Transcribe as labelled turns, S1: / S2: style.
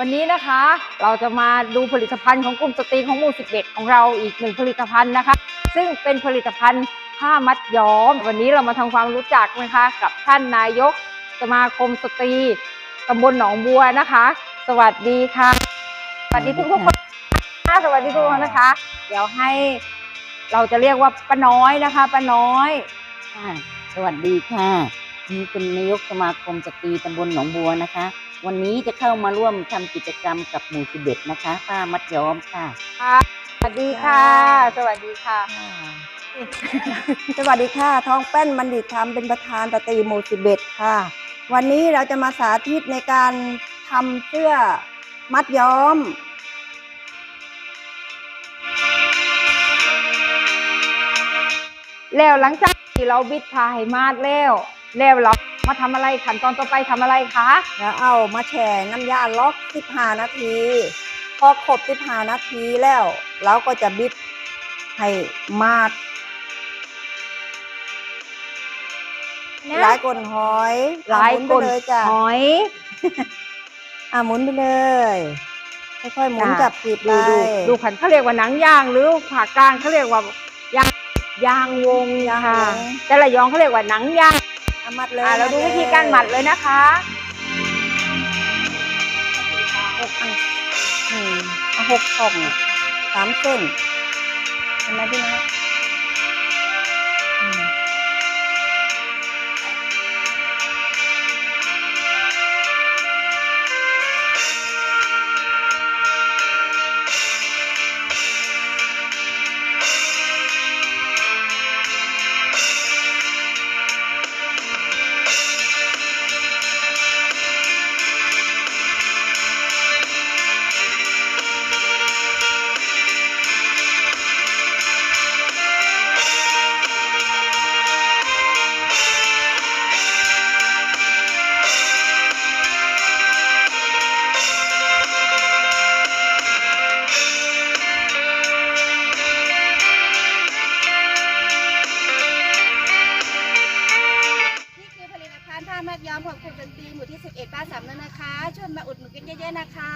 S1: วันนี้นะคะเราจะมาดูผลิตภัณฑ์ของกลุ่มสตรีของหมู่ 11 ของเราอีกหนึ่งผลิตภัณฑ์นะคะ ซึ่งเป็นผลิตภัณฑ์ผ้ามัดย้อม วันนี้เรามาทำความรู้จักนะคะกับท่านนายก สมาคมสตรีตำบลหนองบัวนะคะ สวัสดีค่ะ สวัสดีทุกทุกคนสวัสดีทุกคนนะคะ เดี๋ยวให้เราจะเรียกว่าป้าน้อยนะคะป้าน้อย
S2: สวัสดีค่ะ นี่เป็นนายกสมาคมสตรีตำบลหนองบัวนะคะ วันนี้จะเข้ามาร่วมทำกิจกรรมกับหมู่สิบเอ็ดนะคะผ้ามัดย้อมค่ะ
S1: ค่ะสวัสดีค่ะ สวัสดีค่ะ
S3: สวัสดีค่ะท้องแป้นบัณฑิตธรรมเป็นประธานสตรีหมู่สิบเอ็ดค่ะ วันนี้เราจะมาสาธิตในการทำเสื้อมัดย้อม
S1: แล้วหลังจากที่เราบิดพาให้มาดแล้ว แล้วเรามาทำอะไรขั้นตอนต่อไปทำอะไรคะ
S3: แล้วเอามาแช่น้ำยาล็อก15นาที พอครบ15นาทีแล้ว เราก็จะบิดให้มาดหลายกลนหอย
S1: หลาย
S3: เอห
S1: ก
S3: มุ
S1: ล
S3: นไปเลยจ้ะ
S1: หอย
S3: อะหมุนไปเลยค่อยๆหมุน
S1: จ้ะ
S3: จับผิดไป
S1: ดูดูดูขันเขาเรียกว่าหนังยางหรือผ่ากลางเขาเรียกว่ายางยางวง
S3: ยางวง
S1: ค่ะแต่ละยองเขาเรียกว่าหนังยาง
S3: เอา มัดเลย
S1: อ่าเราดู
S3: มั
S1: วิธีการหมัดเลยนะคะ
S3: หกอันอืมเอาหกช่องอะสามเส้นเห็นไหมพี่นะอืม
S4: ยอมของกลุ่มดนตรีหมู่ที่ 11บ้านสามนั่นนะคะ ช่วยมาอุดหนุนกันเยอะๆนะคะ